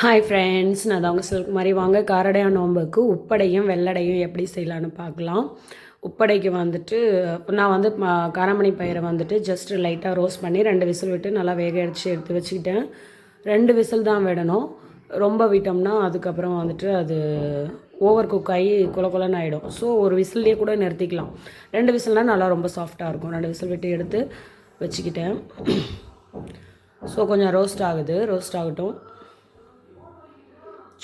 Hi friends நான் அவங்க மாதிரி வாங்க காரடையா நோம்புக்கு உப்படையும் வெள்ளடையும் எப்படி செய்யலான்னு பார்க்கலாம். உப்படைக்கு வந்துட்டு நான் வந்து காரமணி பயிரை வந்துட்டு ஜஸ்ட் லைட்டாக ரோஸ்ட் பண்ணி ரெண்டு விசில் விட்டு நல்லா வேக அடித்து எடுத்து வச்சுக்கிட்டேன். ரெண்டு விசில் தான் விடணும். ரொம்ப விட்டோம்னா அதுக்கப்புறம் வந்துட்டு அது ஓவர் குக் ஆகி குல குலன்னு ஆகிடும் ஸோ ஒரு விசில்லையே கூட நிறுத்திக்கலாம். ரெண்டு விசில்னால் நல்லா ரொம்ப சாஃப்டாக இருக்கும். ரெண்டு விசில் விட்டு எடுத்து வச்சுக்கிட்டேன். ஸோ கொஞ்சம் ரோஸ்ட் ஆகுது. ரோஸ்ட் ஆகட்டும்.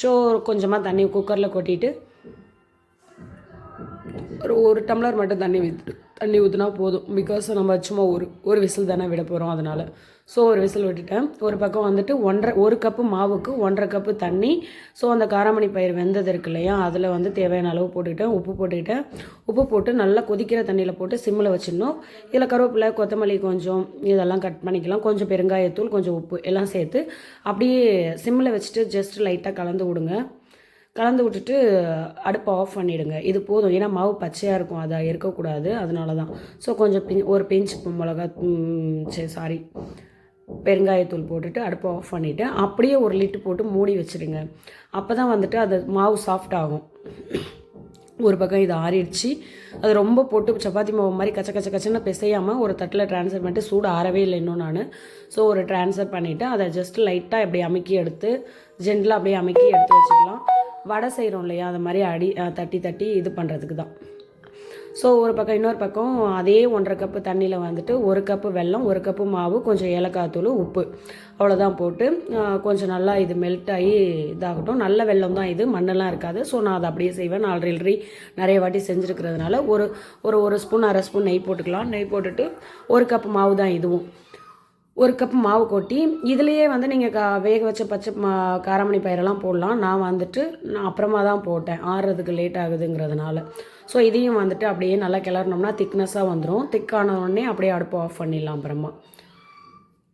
ஸோ கொஞ்சமாக தண்ணி குக்கரில் கொட்டிட்டு ஒரு ஒரு டம்ளர் மட்டும் தண்ணி தண்ணி ஊற்றினா போதும். பிகாஸ் நம்ம சும்மா ஒரு ஒரு விசில் தானே விட போகிறோம் அதனால். ஸோ ஒரு விசில் விட்டுட்டேன். ஒரு பக்கம் வந்துட்டு ஒன்றரை ஒரு கப்பு மாவுக்கு ஒன்றரை கப்பு தண்ணி. ஸோ அந்த காராமணி பயிர் வெந்தது இருக்கு இல்லையா? அதில் வந்து தேவையான அளவு போட்டுக்கிட்டேன். உப்பு போட்டுக்கிட்டேன். உப்பு போட்டு நல்லா கொதிக்கிற தண்ணியில் போட்டு சிம்மில் வச்சிடணும். இதில் கருவேப்பிலை கொத்தமல்லி கொஞ்சம் இதெல்லாம் கட் பண்ணிக்கலாம். கொஞ்சம் பெருங்காயத்தூள் கொஞ்சம் உப்பு எல்லாம் சேர்த்து அப்படியே சிம்மில் வச்சுட்டு ஜஸ்ட் லைட்டாக கலந்து விடுங்க. கலந்து விட்டுட்டு அடுப்பை ஆஃப் பண்ணிவிடுங்க இது போதும். ஏன்னா மாவு பச்சையாக இருக்கும். அதை இருக்கக்கூடாது. அதனால தான் ஸோ கொஞ்சம் பின் ஒரு பிஞ்ச் மிளகா சரி சாரி பெருங்காயத்தூள் போட்டுட்டு அடுப்பை ஆஃப் பண்ணிவிட்டு அப்படியே ஒரு லிட்டு போட்டு மூடி வச்சுடுங்க. அப்போ தான் வந்துட்டு அது மாவு சாஃப்ட் ஆகும். ஒரு பக்கம் இது ஆறிடுச்சு. அது ரொம்ப போட்டு சப்பாத்தி மாவு மாதிரி கச்ச கச்ச கச்சன்னு பிசையாமல் ஒரு தட்டில் ட்ரான்ஸ்ஃபர் பண்ணிட்டு சூடு ஆறவே இல்லை இன்னும் நான். ஸோ ஒரு ட்ரான்ஸ்ஃபர் பண்ணிவிட்டு அதை ஜஸ்ட் லைட்டாக இப்படி அமுக்கி எடுத்து ஜென்டலாக அப்படியே அமுக்கி எடுத்து வச்சுக்கலாம். வடை செய்கிறோம் இல்லையா அது மாதிரி அடி தட்டி தட்டி இது பண்ணுறதுக்கு தான் ஸோ ஒரு பக்கம் இன்னொரு பக்கம் அதே ஒன்றரை கப்பு தண்ணியில் வந்துட்டு ஒரு கப்பு வெல்லம் ஒரு கப்பு மாவு கொஞ்சம் ஏலக்காய் தூள் உப்பு. அவ்வளோதான் போட்டு கொஞ்சம் நல்லா இது மெல்ட் ஆகி இதாகட்டும். நல்ல வெல்லம் தான் இது மண்ணெல்லாம் இருக்காது. ஸோ நான் அதை அப்படியே செய்வேன். நான் ஆல்ரெடி நிறைய வாட்டி செஞ்சுருக்கிறதுனால ஒரு ஒரு ஒரு ஸ்பூன் அரை ஸ்பூன் நெய் போட்டுக்கலாம். நெய் போட்டுட்டு ஒரு கப்பு மாவு தான் இதுவும். ஒரு கப் மாவு கொட்டி இதுலேயே வந்து நீங்கள் கா வேக வச்ச பச்சை மா காராமணி பயிரெல்லாம் போடலாம். நான் வந்துட்டு நான் அப்புறமா தான் போட்டேன். ஆறுறதுக்கு லேட் ஆகுதுங்கிறதுனால. ஸோ இதையும் வந்துட்டு அப்படியே நல்லா கிளறினோம்னா திக்னஸாக வந்துடும் திக்கான உடனே அப்படியே அடுப்பு ஆஃப் பண்ணிடலாம் அப்புறமா.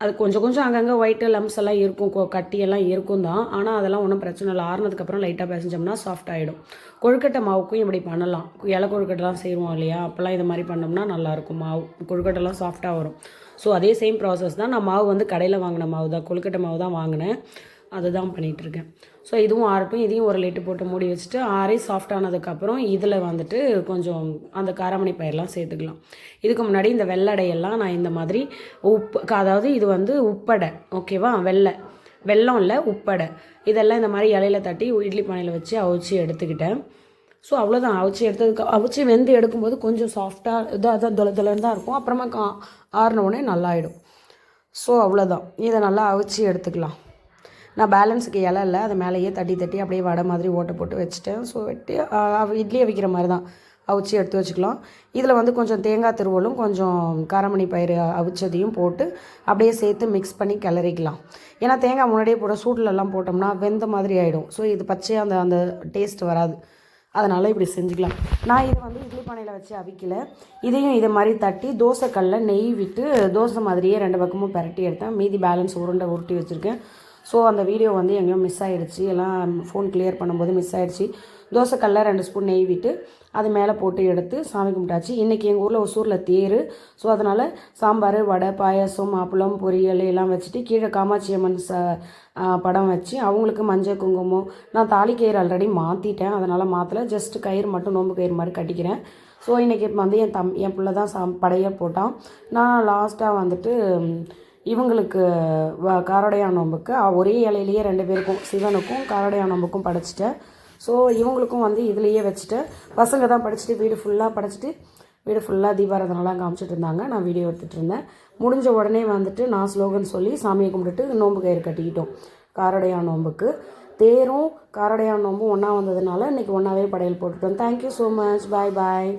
அது கொஞ்சம் கொஞ்சம் அங்கங்கே ஒயிட்டு லம்ஸ் எல்லாம் இருக்கும் கோ கட்டியெல்லாம் இருக்கும் தான். ஆனால் அதெல்லாம் ஒன்றும் பிரச்சனை இல்லை. ஆறுனதுக்கப்புறம் லைட்டாக பிசைஞ்சோம்னா சாஃப்ட் ஆகிடும் கொழுக்கட்டை மாவுக்கும் இப்படி பண்ணலாம். இலை கொழுக்கட்டைலாம் செய்வோம் இல்லையா? அப்போல்லாம் இது மாதிரி பண்ணோம்னா நல்லாயிருக்கும் மாவு. கொழுக்கட்டைலாம் சாஃப்டாக வரும். ஸோ அதே சேம் ப்ராசஸ் தான். நான் மாவு வந்து கடையில் வாங்கின மாவு தான். கொழுக்கட்டை மாவு தான் வாங்கினேன். அதுதான் பண்ணிகிட்டு இருக்கேன் ஸோ இதுவும் ஆறட்டும் இதையும் ஒரு லிட்டு போட்டு மூடி வச்சுட்டு ஆறி சாஃப்ட் ஆனதுக்கப்புறம் இதில் வந்துட்டு கொஞ்சம் அந்த காராமணி பயிரெலாம் சேர்த்துக்கலாம். இதுக்கு முன்னாடி இந்த வெள்ளடையெல்லாம் நான் இந்த மாதிரி உப்பு அதாவது இது வந்து உப்படை ஓகேவா வெள்ளை. வெல்லம் இல்லை உப்படை. இதெல்லாம் இந்த மாதிரி இலையில தட்டி இட்லி பானையில் வச்சு அவிச்சு எடுத்துக்கிட்டேன். ஸோ அவ்வளோதான் அவிச்சு எடுத்ததுக்கு அவிச்சு வெந்து எடுக்கும்போது கொஞ்சம் சாஃப்டாக இதாக அதான் தொலை தொலைன்னு தான் இருக்கும். அப்புறமா கா ஆறின நல்லாயிடும். ஸோ அவ்வளோதான் இதை நல்லா அவிச்சு எடுத்துக்கலாம். நான் பேலன்ஸுக்கு இலை இல்லை அதை மேலேயே தட்டி தட்டி அப்படியே வடை மாதிரி ஓட்டை போட்டு வச்சுட்டேன். ஸோ வெட்டி அவ- இட்லி அவிக்கிற மாதிரி தான் அவிச்சு எடுத்து வச்சுக்கலாம். இதில் வந்து கொஞ்சம் தேங்காய் திருவலும் கொஞ்சம் காரமணி பயிறு அவிச்சதையும் போட்டு அப்படியே சேர்த்து மிக்ஸ் பண்ணி கிளறிக்கலாம். ஏன்னா தேங்காய் முன்னாடியே போட சூட்டிலெல்லாம் போட்டோம்னா வெந்த மாதிரி ஆகிடும் ஸோ இது பச்சையாக அந்த அந்த டேஸ்ட் வராது. அதனால் இப்படி செஞ்சுக்கலாம். நான் இதை வந்து இட்லி பானையில் வச்சு அவிக்கல. இதையும் இதை மாதிரி தட்டி தோசைக்கல்லில் நெய் விட்டு தோசை மாதிரியே ரெண்டு பக்கமும் பிரட்டி எடுத்தேன். மீதி பேலன்ஸ் உருண்டை உருட்டி வச்சுருக்கேன். ஸோ அந்த வீடியோ வந்து எங்கேயோ மிஸ் ஆகிடுச்சி எல்லாம் ஃபோன் கிளியர் பண்ணும்போது மிஸ் ஆயிடுச்சு தோசைக்கல்ல ரெண்டு ஸ்பூன் நெய் விட்டு அது மேலே போட்டு எடுத்து சாமி கும்பிட்டாச்சு. இன்றைக்கி எங்கள் ஊரில் ஒசூரில் தேர். ஸோ அதனால் சாம்பார் வடை பாயாசம் அப்பளம் பொரியல் எல்லாம் வச்சுட்டு கீழே காமாட்சி அம்மன் ச படம் வச்சு அவங்களுக்கு மஞ்சள் குங்குமம். நான் தாலி கயிறு ஆல்ரெடி மாற்றிட்டேன் அதனால் மாற்றலை ஜஸ்ட் கயிறு மட்டும் நோம்பு கயிறு மாதிரி கட்டிக்கிறேன். ஸோ இன்றைக்கி வந்து என் தம் என் பிள்ளை தான் சாம் படையை போட்டான். நான் லாஸ்ட்டாக வந்துட்டு இவங்களுக்கு வ காரடையா நோம்புக்கு ஒரே இலையிலேயே ரெண்டு பேருக்கும் சிவனுக்கும் காரடையா நோம்புக்கும் படைச்சிட்டேன் ஸோ இவங்களுக்கும் வந்து இதுலேயே வச்சுட்டேன் பசங்க தான் படிச்சுட்டு வீடு ஃபுல்லாக படைச்சிட்டு வீடு ஃபுல்லாக தீபாராதனெலாம் காமிச்சிட்டு இருந்தாங்க. நான் வீடியோ எடுத்துகிட்டு இருந்தேன். முடிஞ்ச உடனே வந்துட்டு நான் ஸ்லோகன் சொல்லி சாமியை கும்பிட்டுட்டு நோம்பு கயிறு கட்டிக்கிட்டோம். காரடையா நோம்புக்கு தேரும் காரடையா நோம்பும் ஒன்றா வந்ததுனால இன்றைக்கி ஒன்றாவே படையல் போட்டுட்டோம். Thank you so much bye bye